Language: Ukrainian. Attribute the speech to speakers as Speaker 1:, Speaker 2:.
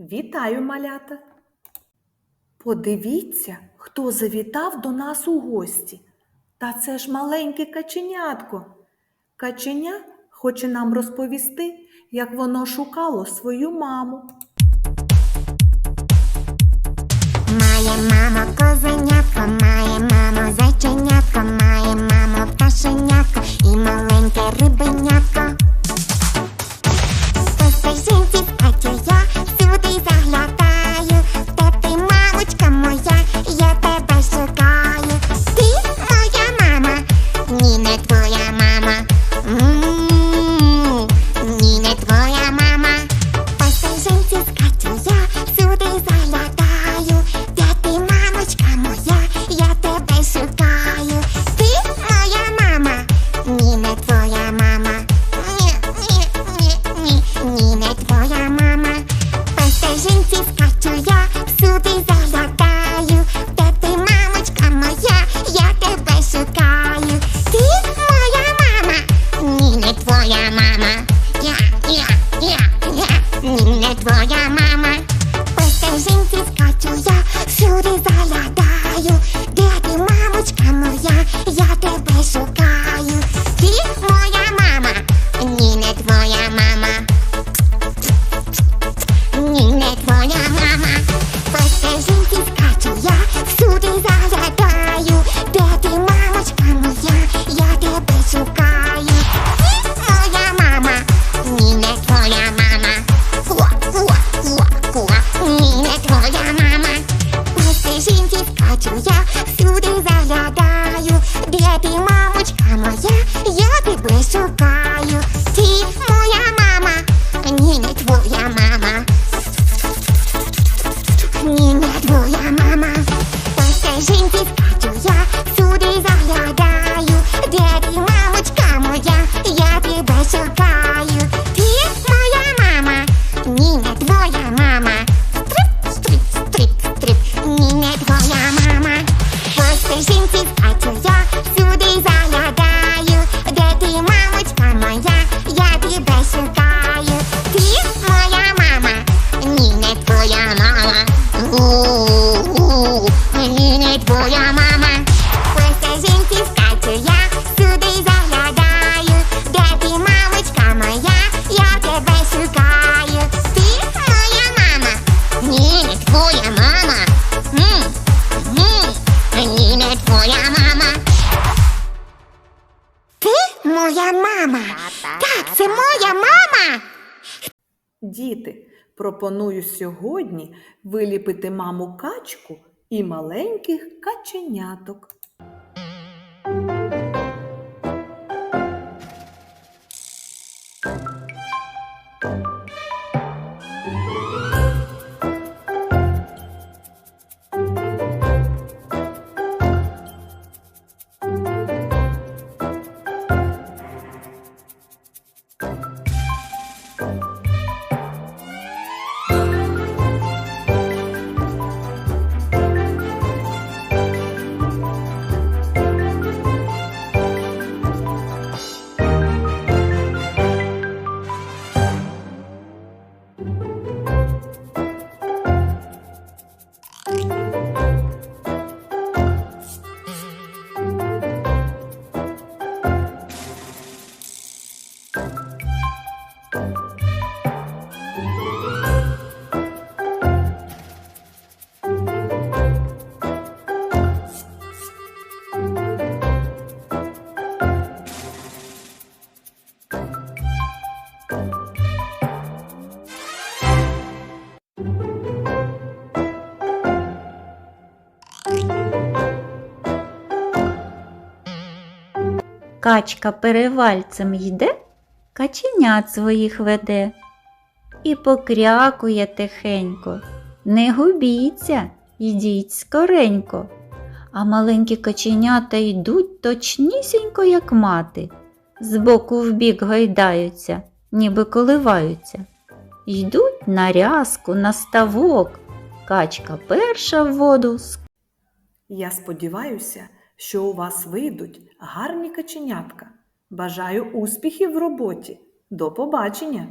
Speaker 1: Вітаю, малята! Подивіться, хто завітав до нас у гості. Та це ж маленьке каченятко. Каченя хоче нам розповісти, як воно шукало свою маму.
Speaker 2: Моя мама ні, не твоя мама. По Ні, твоя мама. По стежинці скачу я, сюди заглядаю, де ти, мамочка моя, я тебе шукаю. Твоя мама. По стежинці скачу я, сюди заглядаю, де ти, мамочка моя, я тебе шукаю. Ти моя мама, ні, твоя мама. Ні, твоя мама. Ти моя мама. Так, це моя мама.
Speaker 1: Діти, пропоную сьогодні виліпити маму качку і маленьких каченяток.
Speaker 3: Качка перевальцем йде, каченят своїх веде і покрякує тихенько. Не губіться, йдіть скоренько. А маленькі каченята йдуть точнісінько, як мати, збоку в бік гайдаються, ніби коливаються. Йдуть на рязку, на ставок. Качка перша в воду
Speaker 1: Я сподіваюся, що у вас вийдуть гарні каченятка. Бажаю успіхів в роботі. До побачення!